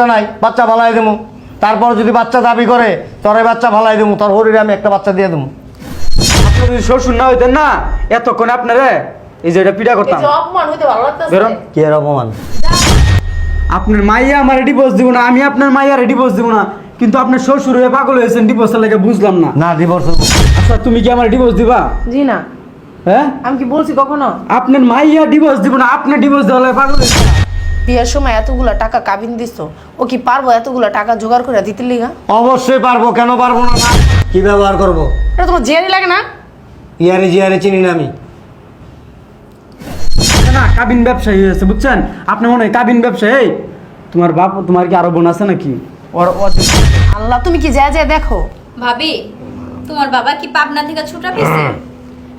সমস্যা নাই বাচ্চা ভালাই দেবো তারপর যদি বাচ্চা দাবি করে তোরে বাচ্চা ভালাই দেবো তোর হরিরে আমি একটা বাচ্চা দিয়ে দেবো আপনি যদি শ্বশুর না হইতেন না এতক্ষণ আপনারে এই যে এটা পিঠা করতাম। অপমান হইতে ভালো লাগতেছে। বেরোন। কি এর অপমান? আপনার মাইয়া আমার ডিভোর্স দিব না আমি আপনার মাইয়ার ডিভোর্স দিব না কিন্তু আপনার শ্বশুর হয়ে পাগল হয়েছেন ডিভোর্সের লাগে বুঝলাম না। না ডিভোর্স আচ্ছা তুমি কি আমার ডিভোর্স দিবা? জি না। হ্যাঁ? আমি কি বলছি কখনো? আপনার মাইয়া ডিভোর্স দিব না আপনি ডিভোর্স দেওয়া পাগল হয়েছেন। বিয়ের সময় এতগুলা টাকা কাবিন দিছো ও কি পারব এতগুলা টাকা জোগাড় করে দিতে লিগা? অবশ্যই পারব কেন পারব না? না কি ব্যবহার করব? এটা তোমার জেরি লাগে না? ইয়ারে জিয়ারে চিনি না আমি। না কাবিন ব্যবসায়ী হয়েছে বুঝছেন? আপনি মনে হয় কাবিন ব্যবসায়ী তোমার বাপ তোমার কি আরও বোন আছে নাকি? ওর ওর আল্লাহ তুমি কি যা যা দেখো? ভাবি তোমার বাবা কি পাবনা থেকে ছুটা পেয়েছে?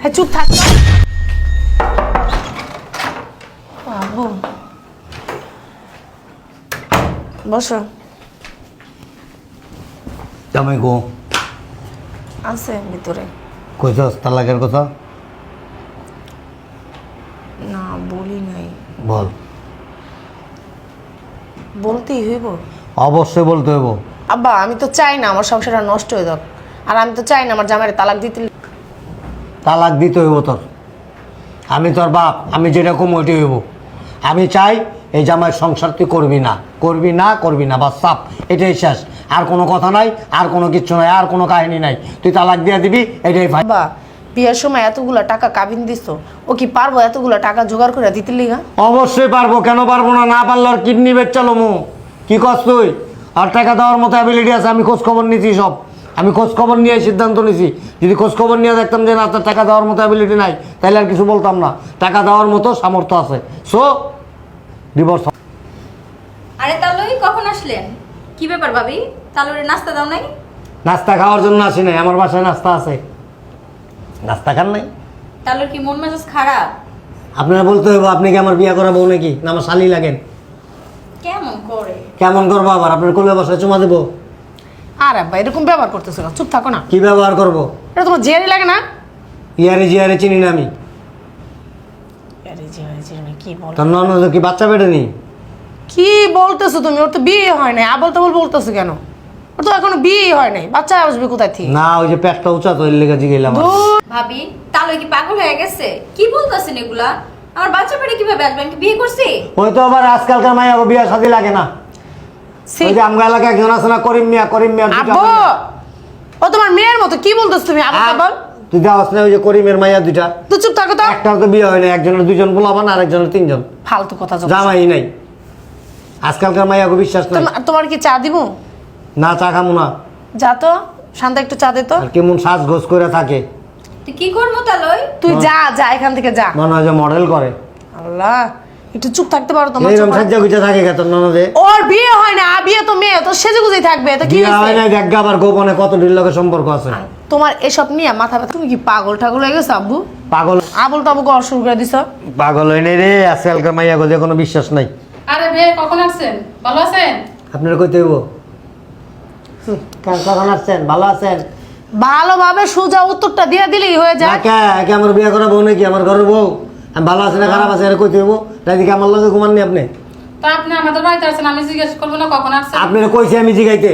হ্যাঁ চুপ থাক। বাবু বসো। জামাই গো আছে ভিতরে। কইছস তালাকের কথা? না বলি নাই। বল। বলতেই হইব। অবশ্যই বলতে হইব। আব্বা আমি তো চাই না আমার সংসারটা নষ্ট হয়ে যাক। আর আমি তো চাই না আমার জামাইয়ের তালাক দিতে তালাক দিতে হইব তোর। আমি তোর বাপ আমি যেরকম ওইটি হইব। আমি চাই এই জামাই সংসার তুই করবি না করবি না করবি না বা সাপ এটাই শেষ। আর কোনো কথা নাই আর কোনো কিচ্ছু নাই আর কোনো কাহিনী নাই। তুই তালাক দিয়ে দিবি এটাই ফাই বাবা বিয়ের সময় এতগুলা টাকা কাবিন দিছো ও কি পারব এতগুলা টাকা জোগাড় করে দিতে লিগা? অবশ্যই পারব কেন পারব না? না পারলে আর কিডনি বেচালো মু কি কস তুই? আর টাকা দেওয়ার মতো অ্যাবিলিটি আছে আমি খোঁজ খবর নিয়েছি সব। আমি খোঁজ খবর নিয়ে সিদ্ধান্ত নিয়েছি যদি খোঁজ খবর নিয়ে দেখতাম যে না তার টাকা দেওয়ার মতো অ্যাবিলিটি নাই তাহলে আর কিছু বলতাম না। টাকা দেওয়ার মতো সামর্থ্য আছে। সো ডিভোর্স আরে তালুই কখন আসলেন? কি ব্যাপার ভাবি? তালুরে নাস্তা দাও নাই? নাস্তা খাওয়ার জন্য আসি নাই আমার বাসায় নাস্তা আছে। নাস্তা খান নাই? তালুর কি মন মেজাজ খারাপ? আপনারা বলতে হইব আপনি কি আমার বিয়ে করা বউ নাকি? না আমার শালি লাগেন। কেমন করে? কেমন করব আবার? আপনার কোলে বসায় চুমা দেবো। আর আব্বা এরকম ব্যবহার করতেছো না চুপ থাকো না। কি ব্যবহার করব? এটা তোমার জেরি লাগে না? ইয়ারে জিয়ারে চিনি না আমি। জিয়ারি জিয়ারি কি বল? তোর ননদ কি বাচ্চা পেটে নি কি বলতেছো তুমি? ওর তো বিয়ে হয় নাই। আবল তাবল বলতেছো কেন? ওর তো এখনও বিয়ে হয় নাই। বাচ্চা আসবে কোথায় থেকে? না ওই যে পেটটা উঁচা তো এর লেগে জিগেলাম ভাবি তালুই কি পাগল হয়ে গেছে? কি বলতেছেন এগুলা? আমার বাচ্চা পেটে কীভাবে আসবে? আমি কি বিয়ে করছি? ওই তো আবার আজকালকার মাইয়া ও বিয়া শাদি লাগে না। ওই যে আমগা এলাকা একজন আছে না করিম মিয়া করিম মিয়া আব্বু! ও তোমার মেয়ের মতো। কি বলতেছো তুমি? আবল তাবল? তুই যাওয়াস না ওই যে করিমের মাইয়া দুইটা তো চুপ থাকো তো। একটাও তো বিয়ে হয় না একজনের দুজন পোলাবান আর একজনের তিনজন। ফালতু কথা যত। জামাই নাই। আজকালকার মাইয়াকে বিশ্বাস নাই। তোমার- তোমার কি চা দিব না চা খামু না। যা তো শান্ত একটু চা দে তো। আর কেমন সাজ গোজ করে থাকে। তুই কি করব তালুই? তুই যা যা এখান থেকে যা। মনে হয় যে মডেল করে। আল্লাহ একটু চুপ থাকতে পারো তোমার এইরকম চোখ- সাজ্জা গুজা থাকে কেতন ননদে? ওর বিয়ে হয় না আর বিয়ে তো মেয়ে তো সেজে গুজেই থাকবে তো কি বিয়ে হয় হয়েছে? না দেখ আবার গোপনে কত লোকের সম্পর্ক আছে। তোমার এসব নিয়ে মাথা ব্যথা। তুমি কি পাগল ঠাগল হয়ে গেছো আব্বু? পাগল। আবল তাবু কর শুরু করে দিছ। পাগল হয় নাই রে আজকালকার মাইয়া গোজে কোনো বিশ্বাস নাই। আরে ভাই কখন আসছেন? ভালো আছেন? আপনারা কইতে হইব। কখন আসছেন? ভালো আছেন? ভালোভাবে সোজা উত্তরটা দিয়ে দিলেই হয়ে না যায়। কে একে আমার বিয়ে করা বউ নাকি? আমার ঘরের বউ। আমি ভালো আছে না খারাপ আছে কইতে হইব। রাইদিকে আমার লগে ঘুমাননি আপনি? তা আপনি আমাদের বাড়িতে আসছেন আমি জিজ্ঞেস করব না কখন আসছেন। আপনারা কইছি আমি জিগাইতে।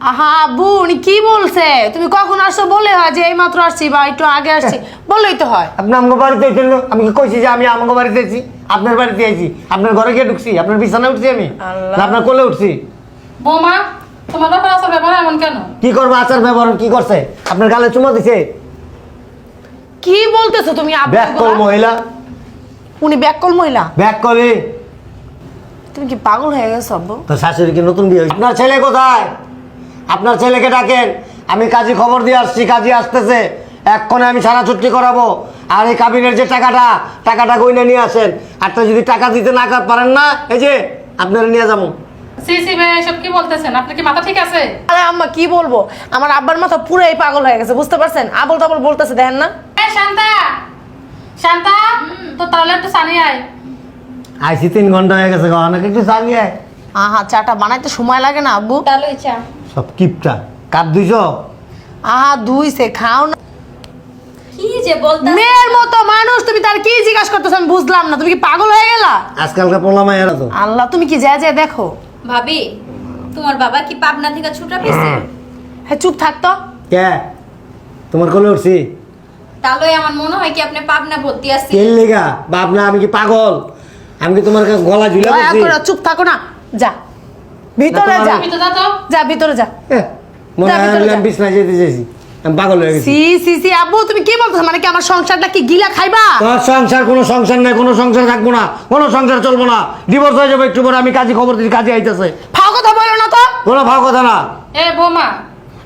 আহা বোন কি বলছে? তুমি কখন আসছো বলে হয় যে এই মাত্র আসছি বা একটু আগে আসছি। বললেই তো হয়। আপনি আমাকে বাড়িতে আইছেন আমি কি কইছি যে আমি আমাকে বাড়িতে আইছি আপনার বাড়িতে আইছি। আপনার ঘরে গিয়ে ঢুকছি। আপনার বিছানায় উঠছি আমি। আল্লাহ। না আপনার কোলে উঠছি। বৌমা তোমার ব্যাপার আছে ব্যাপার এমন কেন? কি করব? আচার ব্যবহার কি করছে? আপনার গালে চুমা দিছে। কি বলতেছো তুমি আব্বু ব্যাক কল মহিলা। উনি ব্যাককল মহিলা। ব্যাক কলি তুমি কি পাগল হয়ে গেছো আব্বু? তো শাশুড়ি কি নতুন বিয়ে হয়েছে? আপনার ছেলে কোথায়? আপনার ছেলেকে ডাকেন। আমি কাজী খবর দিয়ে আসছি কাজী আসতেছে। এক্ষণে আমি সারা ছুটি করাবো। আর এই কাবিনের যে টাকাটা টাকাটা গইনা নিয়ে আসেন। আর তো যদি টাকা দিতে না পারেন না এই যে আপনারা নিয়ে যাব। সি সি ভাই এসব কি বলতেছেন? আপনার কি মাথা ঠিক আছে? আরে আম্মা কি বলব? আমার আব্বার মাথা পুরাই পাগল হয়ে গেছে বুঝতে পারছেন? আবল তাবল বলতেছে দেখেন না। এই শান্তা! শান্তা! তো তাহলে একটু আয়। আইসি তিন ঘণ্টা হয়ে গেছে অনেক একটু চালিয়ে আহা চাটা বানাইতে সময় লাগে না আব্বু। চা। সব কিপটা। কাপ দুইশ আহা দুইছে খাও না। কি যে বলতে মেয়ের মতো মানুষ তুমি তার কি জিজ্ঞাসা করতেছো আমি বুঝলাম না। তুমি কি পাগল হয়ে গেলা? আজকালকার তো। আল্লাহ তুমি কি যা যা দেখো। ভাবি তোমার বাবা কি পাবনা থেকে ছুটা পেয়েছে? হ্যাঁ চুপ থাকতো কে? তোমার কোলে উঠছি। তাহলে আমার মনে হয় কি আপনি পাবনা ভর্তি আছি তেল লেগা? বাপ না আমি কি পাগল? আমি কি তোমার গলা ঝুলে চুপ থাকো না। যা। ভিতরে যা। যা ভিতরে যা। মনে হয় ভিতরে আমি যা। বিছনায় যেতে চাইছি। পাগল হয়ে গেছি। সি সি সি আব্বু তুমি কি বলছো মানে কি আমার সংসারটা কি গিলা খাইবা? তোর সংসার কোনো সংসার নাই কোনো সংসার থাকব না কোনো সংসার চলবো না। ডিভোর্স হয়ে যাবে একটু পরে আমি কাজে খবর দিচ্ছি কাজে আইতেছে। ফাও কথা বলো না তো। কোনো ভাব কথা না। এ বৌমা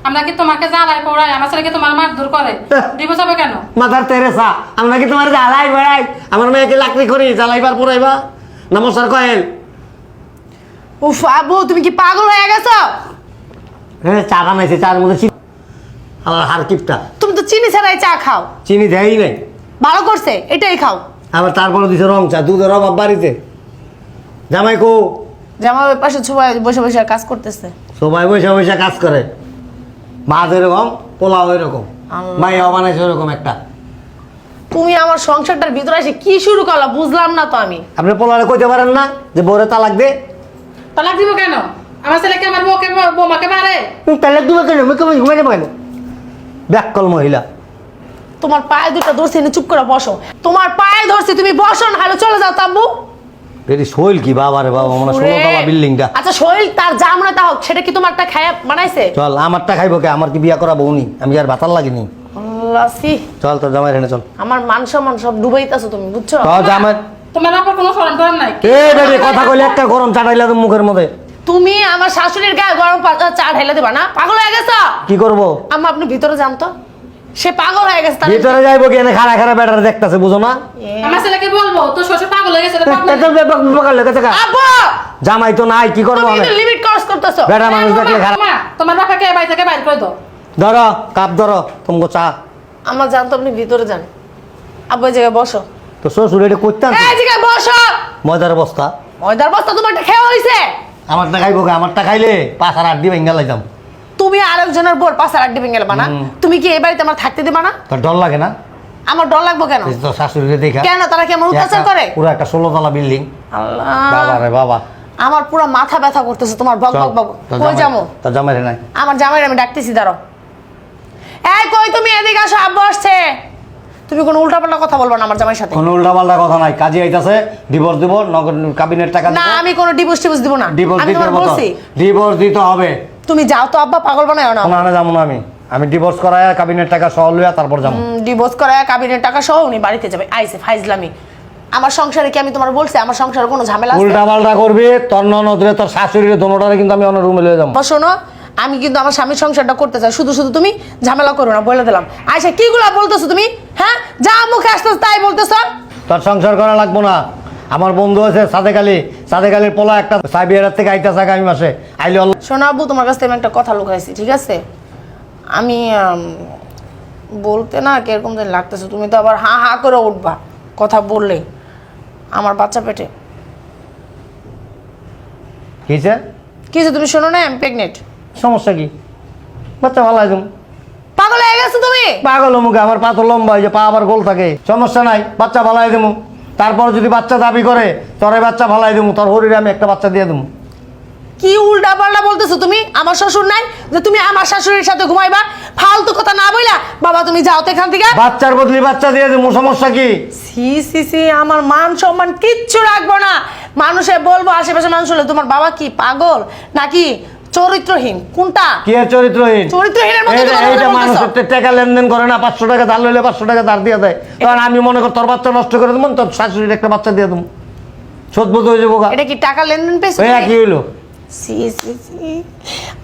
আমরা কি তোমাকে জ্বালাই পড়াই? আমার ছেলেকে তোমার মারধর করে। ডিভোর্স হবে কেন? মাথার তেরেসা আমরা কি তোমার জ্বালাই বেড়াই আমার মেয়েকে লাকড়ি করি জ্বালাইবার পুরাইবা নমস্কার কয়েল উফ আব্বু তুমি কি পাগল হয়ে গেছো? হ্যাঁ চা বানাইছে চার মধ্যে চিনি। আমার হার কিপটা। তুমি তো চিনি ছাড়াই চা খাও। চিনি দেয়ই নাই। ভালো করছে এটাই খাও। আবার তারপরে দিছে রং চা দুধের অভাব বাড়িতে। জামাই কো। জামা ওই পাশে ছুবাই বসে বসে কাজ করতেছে। সবাই বসে বসে কাজ করে। ভাত এরকম পোলাও এরকম। মাইয়াও বানাইছে ওরকম একটা। তুমি আমার সংসারটার ভিতরে এসে কি শুরু করলা বুঝলাম না তো আমি। আপনি পোলারে কইতে পারেন না যে বউরে তালাক দে। তালাক দিব কেন? আমার ছেলেকে আমার বউকে বৌমাকে মারে? তালাক দিবে কেন? মুখে মুখে ঘুমাইতে পারেন ব্যাককল মহিলা। তোমার পায়ে দুটো ধরছি এনে চুপ করে বসো। তোমার পায়ে ধরছি তুমি বসো না হলে চলে যাও তাব্বু এটি শৈল কি বাবা রে বাবা? মানে ষোলো তলা বিল্ডিংটা। আচ্ছা শরীর তার যা মনে তা হোক সেটা কি তোমারটা খায় বানাইছে? চল আমারটা খাইবো কে? আমার কি বিয়া করা বউনি আমি আর ভাতার লাগিনি। চল তোর জামাই রেনে চল। আমার মান সম্মান সব ডুবাইতেছো তুমি বুঝছ? চল জামাই। তোমার আবার কোনো শরম নাই? এ বেবি কথা কইলে একটা গরম চাটাইলা তো মুখের মধ্যে। তুমি আমার শাশুড়ির গায়ে গরম পা- চা ঢেলে দিবা না? পাগল হয়ে গেছো? কি করব? আম্মা আপনি ভিতরে যান তো। সে পাগল হয়ে গেছে তাহলে- ভিতরে। যাইবো কি? এনে খারা খারা ব্যাটার দেখতাছে বুঝো না? আমার ছেলেকে বলব তোর শ্বশুর পাগল হয়ে গেছে রে, পাগল হয়ে গেছে। আব্বু! জামাই তো নাই কি করব তুমি আমি? লিমিট ক্রস করতেছো। বেটা মানুষ দেখলে খারাপ। মা, তোমার বাপাকে বাড়ি থেকে বাইর করে দাও। ধরো কাপ ধরো তোমাকে চা। আমার জান তো আপনি ভিতরে যান। আব্বু এই জায়গায় বসো। তো শ্বশুর এটা করতাম এই জায়গায় বসো। ময়দার বস্তা। ময়দার বস্তা তোমারটা খেয়ে হইছে? আমারটা খাইবো কে? আমারটা খাইলে পাঁচ আর আড্ডি ভেঙ্গা লাইতাম। তুমি আরেকজনের বোর পাশে আড্ডি ভেঙে গেলবা না? হুম। তুমি কি এই বাড়িতে আমার থাকতে দিবা না? তোর ডর লাগে না? আমার ডর লাগবো কেন? এই তো শাশুড়িরে দেখা। কেন? তারা কি আমার অত্যাচার একটা- করে? পুরো একটা ষোলো তলা বিল্ডিং। আল্লাহ। বাবা রে বাবা। আমার পুরো মাথা ব্যথা করতেছে তোমার বক বক বক। কই জামাই- যাব? তোর জামাই রে নাই। আমার জামাইয়ের আমি ডাকতেছি দাঁড়াও। এই কই তুমি? এদিকে আসো আব্বু আসছে। তুমি কোনো উল্টাপাল্টা কথা বলব না আমার জামাইয়ের সাথে? কোনো উল্টা পাল্টা কথা নাই। কাজে আইতাছে ডিভোর্স দিব নগদ কাবিনের টাকা না আমি কোনো ডিভোর্স টিভোর্স দিব না। ডিভোর্স আমি দিতে হবে ডিভোর্স দিতে হবে। তুমি যাও তো আব্বা পাগল বানায় না। কোনো আনে যাব না আমি। আমি ডিভোর্স করায় কাবিনের টাকা সহ লইয়া তারপর যাব। ডিভোর্স করা কাবিনের টাকা সহ উনি বাড়িতে যাবে। আইসে ফাইজলামি। আমার সংসারে কি আমি তোমার বলছি? আমার সংসারে কোনো ঝামেলা আছে? উল্টা পাল্টা করবি তোর ননদরে তোর শাশুড়ির দোনোটারে কিন্তু আমি অন্য রুমে লয়ে যাব। শোনো আমি কিন্তু আমার স্বামীর সংসারটা করতে চাই। শুধু শুধু তুমি ঝামেলা করো না বলে দিলাম। আচ্ছা কিগুলা বলতেছো তুমি? হ্যাঁ? যা মুখে আসতেছ তাই বলতেছো। তোর সংসার করা লাগবো না। আমার বন্ধু আছে সাদেক আলী সাদেক আলীর পোলা একটা সাইবিয়ার থেকে আইতাছে আগামী মাসে। আইলে শোনো আব্বু তোমার কাছ থেকে আমি একটা কথা লুকাইছি ঠিক আছে? আমি বলতে না কীরকম যেন লাগতেছে। তুমি তো আবার হা হা করে উঠবা কথা বললেই আমার বাচ্চা পেটে। কিছে কিছু তুমি শোনো না আমি প্রেগনেন্ট সমস্যা কি? বাচ্চা ভালো একদম পাগল হয়ে গেছো তুমি? পাগল মুখে আমার পা তো লম্বা হয় যে পা আবার গোল থাকে। সমস্যা নাই বাচ্চা ভালাই দেবো তারপর যদি বাচ্চা দাবি করে তোর বাচ্চা ভালাই দেবো তোর হরিরে আমি একটা বাচ্চা দিয়ে দেবো কি উল্টা পাল্টা বলতেছো তুমি? আমার শ্বশুর নাই যে তুমি আমার শাশুড়ির সাথে ঘুমাইবা ফালতু কথা না বইলা বাবা তুমি যাও তো এখান থেকে। বাচ্চার বদলি বাচ্চা দিয়ে দেবো সমস্যা কি? সি সি সি আমার মান সম্মান কিচ্ছু রাখব না। মানুষে বলব আশেপাশে মানুষ হলে তোমার বাবা কি পাগল? নাকি চরিত্রহীন। কোনটা? কি চরিত্রহীন? চরিত্রহীনের মধ্যে এইটা- টাকা লেনদেন করে না পাঁচশো টাকা ধার লইলে পাঁচশো টাকা ধার দিয়ে দেয়। কারণ আমি মনে করি তোর বাচ্চা নষ্ট করে দেবো তোর শাশুড়ির একটা বাচ্চা দিয়ে দেবো। সদবোধ হয়ে যাব। এটা কি টাকা লেনদেন পেয়েছ ওই? একই হইল। সি সি সি।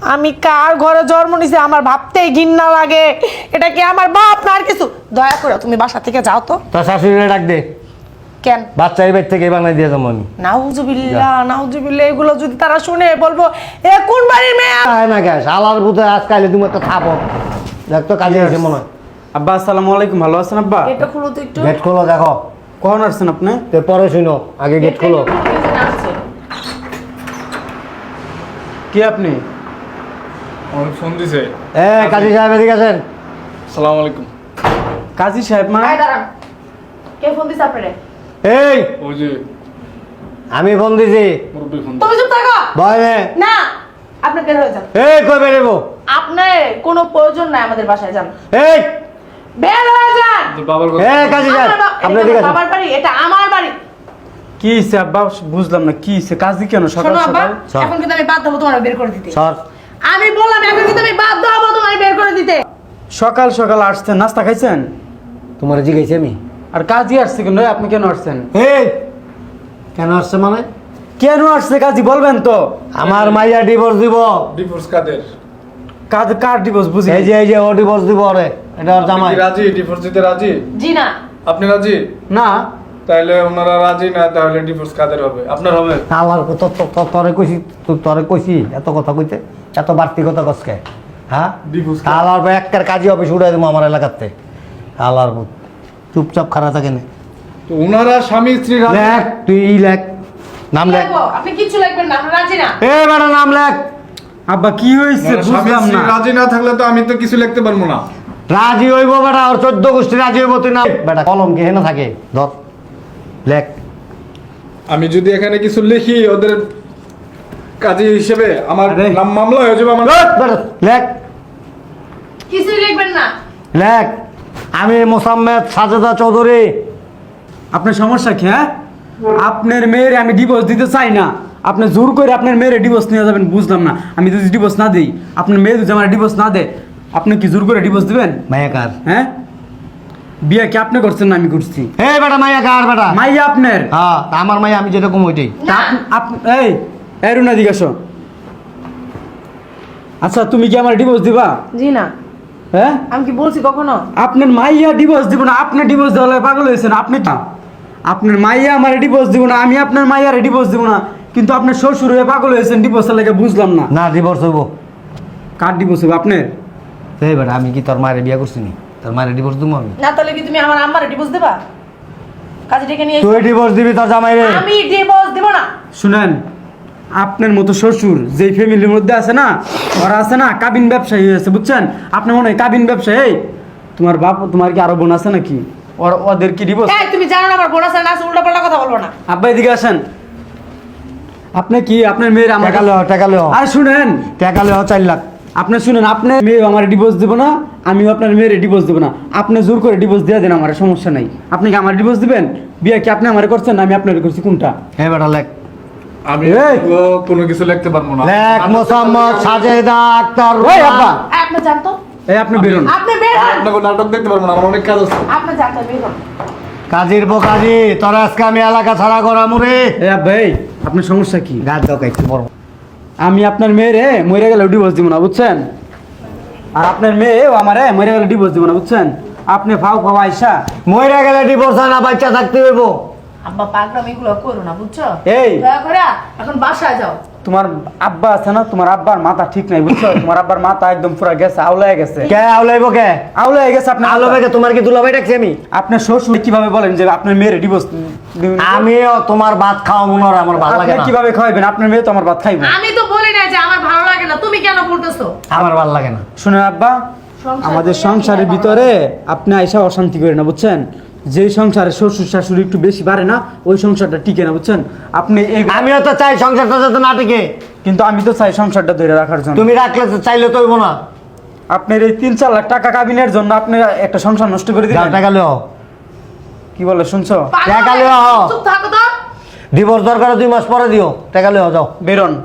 আমি কার ঘরে জন্ম নিছি আমার ভাবতেই ঘিন্না লাগে। এটা কি আমার বাপ না আর কিছু? দয়া করে তুমি বাসা থেকে যাও তো। তোর শাশুড়িরে ডাক দে। কেন? বাচ্চা এই বাড়ি থেকে বানাই দিয়ে যাব আমি। নাউজুবিল্লাহ নাউজুবিল্লাহ এগুলো যদি তারা শুনে বলব এ কোন বাড়ির মেয়ে? আয় না গ্যাস আলার বুধে আজ তুমি একটা থাপো। দেখ তো কাজে আছে মনে হয়। আব্বা আসসালামু আলাইকুম ভালো আছেন আব্বা? এটা খুলো তো একটু। গেট খোলো দেখো। কখন আসছেন আপনি? তো পরে শুনো আগে গেট খোলো। কি আপনি? আমার ফোন দিছে। এ কাজী সাহেব এদিকে আছেন সালাম আলাইকুম। কাজী সাহেব মানে আয় দাঁড়ান। কে ফোন দিছে আপনারে? এই ওই যে আমি ফোন দিছি। মুরব্বী ফোন তুমি চুপ থাকো। ভয় নে না আপনি বের হয়ে যান। এই কই বেরেবো আপনার কোনো প্রয়োজন নাই আমাদের বাসায় যান। এই। বের হয়ে যান। বাবার কথা এই কাজী যান। আপনি এটা ঠিক আছে বাবার বাড়ি এটা আমার বাড়ি। কি হইছে আব্বা বুঝলাম না কি হইছে কাজী কেন? সকাল সকাল। এখন কিন্তু আমি বাধ্য হব তোমার বের করে দিতে। সর আমি বললাম এখন কিন্তু আমি বাধ্য হব তোমার বের করে দিতে। সকাল সকাল আসছেন নাস্তা খাইছেন? তোমার জিজ্ঞেস আমি। আর কাজী আসছে কেন? আপনি কেন আসছেন? এই কেন আসছে মানে? কেন আসছে কাজী বলবেন তো। আমার মাইয়া ডিভোর্স দিব। ডিভোর্স কাদের? কাজ কার ডিভোর্স বুঝি? এই যে এই যে ও ডিভোর্স দিব ওরে। এটা ওর জামাই। রাজি? ডিভোর্স দিতে রাজি? জি না। আপনি রাজি? না। তাহলে ওনারা রাজি না তাহলে ডিভোর্স কাদের হবে? আপনার হবে? আল্লাহর তো তো- তো- তরে কইছি তো- তরে কইছি এত কথা কইতে এত বাড়তি কথা কসকে হ্যাঁ? ডিভোর্স আল্লাহর একটার কাজী অফিস উড়াই দেবো আমার এলাকাতে। আল্লাহর। চুপচাপ খারাপ থাকে না। তো ওনারা স্বামী স্ত্রী লেখ তুই ই লেখ নাম লেখ। আপনি কিচ্ছু লাগবেন না রাজি না। এ বেটা নাম লেখ। আব্বা কি হয়েছে? বুঝলাম স্ত্রী না। রাজি না থাকলে তো আমি তো কিছু লিখতে পারব না। রাজি হইব বেটা ওর চোদ্দ গোষ্ঠী রাজি হইব তুই না বেটা কলম কে হেনা থাকে? ধর লেখ। আমি যদি এখানে কিছু লিখি ওদের কাজী হিসেবে আমার নাম মামলা হয়ে যাবে আমার। লেখ, বেটা, লেখ। কিছুই লিখবেন না। লেখ। আমি মোসাম্মেদ সাজেদা চৌধুরী। আপনার সমস্যা কি হ্যাঁ? আপনার মেয়ের আমি ডিভোর্স দিতে চাই না। আপনি জোর করে আপনার মেয়ের ডিভোর্স নিয়ে যাবেন বুঝলাম না। আমি যদি ডিভোর্স না দিই আপনার মেয়ে যদি আমার ডিভোর্স না দেয় আপনি কি জোর করে ডিভোর্স দিবেন? মাইয়া কার হ্যাঁ? বিয়ে কি আপনি করছেন না আমি করছি? হে বেটা মাইয়া কার বেটা। মাইয়া আপনার? হ্যাঁ আমার মাইয়া আমি যেরকম ওইটাই। এই এই রুনা আচ্ছা তুমি কি আমার ডিভোর্স দিবা? জি না। হ্যাঁ? আমি কি বলছি কখনো? আপনার মাইয়া ডিভোর্স দিব না আপনি ডিভোর্স দেওয়ালে পাগল হয়েছেন আপনি কি আপনার মাইয়া আমার ডিভোর্স দিব না আমি আপনার মাইয়ার ডিভোর্স দিব না কিন্তু আপনার শ্বশুর হয়ে পাগল হয়েছেন ডিভোর্সের লাগে বুঝলাম না। না ডিভোর্স হইব। কার ডিভোর্স হবে আপনার? এই বেটা আমি কি তোর মায়ের বিয়া করছি নি? তোর মায়ের ডিভোর্স দিব আমি? না তাহলে কি তুমি আমার আম্মারে ডিভোর্স দেবা? কাজে ডেকে নিয়ে তুই ডিভোর্স দিবি তোর জামাই রে আমি ডিভোর্স দিব না। শুনেন আপনার মতো শ্বশুর যেই ফ্যামিলির মধ্যে আছে না ওরা আছে না কাবিন ব্যবসায়ী হয়েছে বুঝছেন? আপনি মনে হয় কাবিন ব্যবসায়ী? তোমার বাপ তোমার কি আরও বোন আছে নাকি? ওর ওদের কি ডিভোর্স এই তুমি জানো না আমার বোন আছে না আছে উল্টা পাল্টা কথা বলব না। আব্বা এদিকে আসেন। আপনি কি আপনার মেয়ের আমার টাকা লেও টাকা লেও। আর শুনেন। টাকা লেও চার লাখ। আপনি শুনেন আপনি মেয়ে আমার ডিভোর্স দেবো না আমিও আপনার মেয়ের ডিভোর্স দেবো না। আপনি জোর করে ডিভোর্স দিয়ে দেন আমার সমস্যা নাই। আপনি কি আমার ডিভোর্স দিবেন? বিয়ে কি আপনি আমার করছেন না আমি আপনার করছি কোনটা? হে বেটা লেখ। আমি কোনো কিছু লিখতে পারব না। লেখ মোসাম্মদ সাজেদা আক্তার ওই আব্বা। আপনি জানতো এই আপনি বেরোন। আপনি বের হন। আপনাকে নাটক দেখতে পারব না আমার অনেক কাজ আছে। আপনি জানতো বের হন। কাজীর পো কাজী তোর আজকে আমি এলাকা ছাড়া মুরে আব্বা আপনার সমস্যা কি? গাছ দাও কাইতে বড়। আমি আপনার মেয়েরে মরে গেলে ডিভোর্স দিব না বুঝছেন? আর আপনার মেয়ে আমারে মরে গেলে ডিভোর্স দিব না বুঝছেন? আপনি ফাও ফাও আইসা। মইরা গেলে ডিভোর্স হয় না বাচ্চা থাকতে হইব। আব্বা পাগলাম এগুলো করো না বুঝছ? এই। দয়া করে এখন বাসায় যাও। তোমার আব্বা আছে না? তোমার আব্বার মাথা ঠিক নাই বুঝছ? তোমার আব্বার মাথা একদম পুরো গেছে আউলায় গেছে। কে আউলাইব কে? আউলায় গেছে আপনার আলো ভাইকে তোমার কি দুলাভাই ডাকছি আমি? আপনার শ্বশুর কীভাবে বলেন যে আপনার মেয়ের ডিভোর্স আমিও তোমার ভাত খাওয়া মনে হয় আমার ভালো লাগে আপনি না। কীভাবে খাওয়াবেন আপনার মেয়ে তো আমার ভাত খাইবে। আমি তো বলি না যে আমার ভালো লাগে না তুমি কেন বলতেছো আমার ভালো লাগে না। শুনেন আব্বা সংসার আমাদের সংসারের ভিতরে আপনি আইসা অশান্তি করেন না বুঝছেন? যেই সংসারে শ্বশুর শাশুড়ি একটু বেশি বাড়ে না ওই সংসারটা টিকে না বুঝছেন? আপনি আমিও তো চাই সংসারটা যাতে না টিকে। কিন্তু আমি তো চাই সংসারটা ধরে রাখার জন্য। তুমি রাখলে তো চাইলে তো হইব না। আপনার এই তিন চার লাখ টাকা কাবিনের জন্য আপনি একটা সংসার নষ্ট করে দিলেন? টাকা লেও। কি বলে শুনছো? টাকা লিও। চুপ থাকো তো। ডিভোর্স দরকার দুই মাস পরে দিও। টাকা লেও যাও। বেরোন।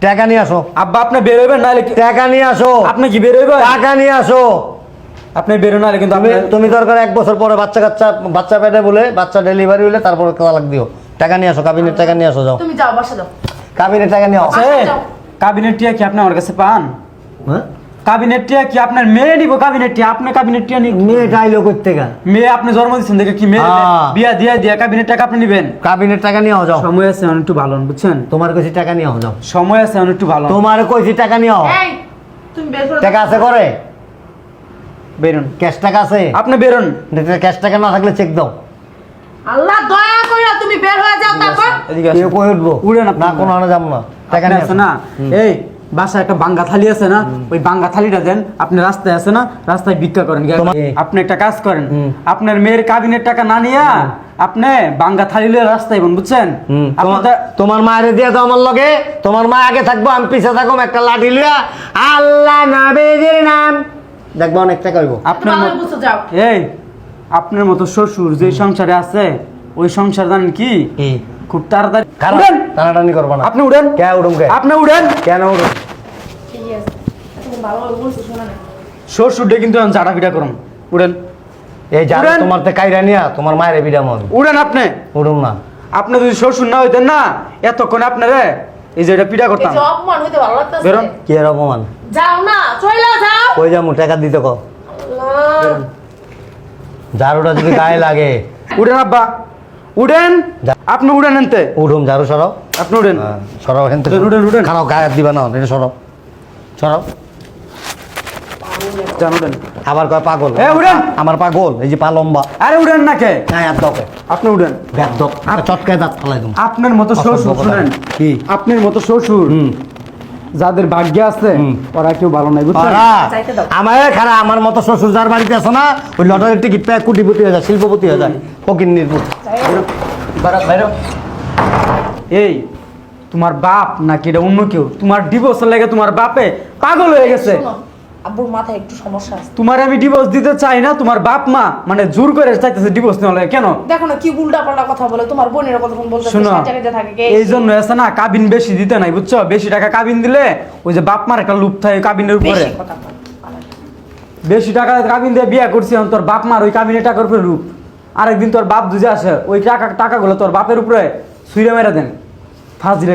টাকা নিয়ে আসো। আব্বা আপনি বেরোবেন নাহলে কি- টাকা নিয়ে আসো। আপনি কি বেরোবেন টাকা নিয়ে আসো। আপনি বেরো নাহলে কিন্তু তুমি আপনি তুমি দরকার এক বছর পরে বাচ্চা কাচ্চা বাচ্চা পেটে বলে বাচ্চা ডেলিভারি হলে তারপরে তালাক দিও। টাকা নিয়ে আসো কাবিনের টাকা নিয়ে আসো যাও। তুমি যাও বাসা যাও। কাবিনের টাকা নিয়ে আসো কাবিনের টিয়া কি আপনি আমার কাছে পান? হ্যাঁ? কাবিনেট টিয়া কি আপনার মেয়ে নিব? কাবিনেট টিয়া আপনি কাবিনেট টিয়া নি মেয়ে গাইলো করতে গা মেয়ে আপনি জন্ম দিচ্ছেন দেখে কি মেয়ে হ্যাঁ। বিয়া দিয়া দিয়া কাবিনেট টাকা আপনি নিবেন? কাবিনের টাকা নিয়ে যাও। সময় আছে একটু ভালো বুঝছেন? তোমার কাছে টাকা নিয়ে যাও। সময় আছে একটু ভালো। তোমার কইছি টাকা নিয়ে এই তুমি বের টাকা আছে করে বেরোন ক্যাশ টাকা আছে? আপনি বেরোন। ক্যাশ টাকা না থাকলে চেক দাও। আল্লাহ দয়া করে তুমি বের হয়ে যাও তারপর। এদিকে কেউ কই উঠবো? উড়েন আপনি। না কোনো আনা যাব না। টাকা নিয়ে আছে না? এই বাসায় একটা বাঙ্গা থালি আছে না? ওই বাঙ্গা থালিটা দেন আপনি রাস্তায় আছে না? রাস্তায় ভিক্ষা করেন। আপনি একটা কাজ করেন। আপনার মেয়ের কাবিনের টাকা না নিয়া আপনি বাঙ্গা থালি লয়ে রাস্তায় বোন বুঝছেন? তোমার মায়ের দিয়ে দাও আমার লগে। তোমার মা আগে থাকব আমি পিছে থাকব একটা লাঠি লিয়া আল্লাহ নাবিজির নাম। দেখব অনেক টাকা হইব। আপনার মত- যাও। এই আপনার মতো শ্বশুর যে সংসারে আছে ওই সংসার জানেন কি? খুব তাড়াতাড়ি উঠেন। টানাটানি করব না। আপনি উড়েন! কে উড়ুম কে? আপনি উড়েন! কেন উড়ুম? ঠিকই আছে। তুমি ভালো বলছো শোনা না। শ্বশুরটা কিন্তু এখন জাটা পিটা করুন। উড়েন! এই যা তোমার তে কাইরা নিয়া তোমার মায়ের বিডা মন উড়েন আপনি! উড়ুম না। আপনি যদি শ্বশুর না হইতেন না এতক্ষণ আপনারে এই যে এটা পিটা এই করতাম। অপমান হইতে ভালো লাগতেছে। বেরোন। কি আর অপমান? যাও না চইলা যাও। কই যামু টাকা দিতে কো ঝাড়ুটা যদি গায়ে লাগে। উড়েন আব্বা। উড়েন যা- আপনি উঠেন এনতে। উঠুম ঝাড়ু সরাও। আপনি উড়েন হ্যাঁ, সরাও এনতে। উঠেন, উঠেন, উঠেন। খানাও গায়ে দিবা না এটা সরাও। সরাও। আবার কয় পাগল? এ, উড়েন। আমার পাগল এই যে পা লম্বা। আরে উড়েন না কে? আপনি আর চটকায় দাঁত ফালাই আপনার মতো শ্বশুর শুনেন। কি? আপনার মতো শ্বশুর যাদের ভাগ্যে আছে ওরা কেউ ভালো নাই বুঝছেন। আমার খারা আমার মতো শ্বশুর যার বাড়িতে আছে না ওই লটারির টিকিট পেয়ে কুটিপতি হয়ে যায় শিল্পপতি হয়ে যায় ফকির এই তোমার বাপ নাকি এটা অন্য কেউ? তোমার ডিভোর্স লাগে তোমার বাপে পাগল হয়ে গেছে। আব্বুর মাথায় একটু সমস্যা আছে। তোমার আমি ডিভোর্স দিতে চাই না তোমার বাপ মা মানে জোর করে চাইতেছে ডিভোর্স নেওয়া লাগে। কেন? দেখো না কি উল্টা পাল্টা কথা বলে তোমার বোনের কথা বলতে শোনো থাকে এই জন্য আছে না কাবিন বেশি দিতে নাই বুঝছ? বেশি টাকা কাবিন দিলে ওই যে বাপ মার একটা লুপ থাকে কাবিনের উপরে। বেশি টাকা কাবিন দিয়ে বিয়ে করছি এখন তোর বাপ মার ওই কাবিনের টাকার উপরে রূপ আরেকদিন তোর বাপ দুজে আসে ওই টাকা টাকাগুলো তোর বাপের উপরে সুইরে মেরে দেন। ফাজিলে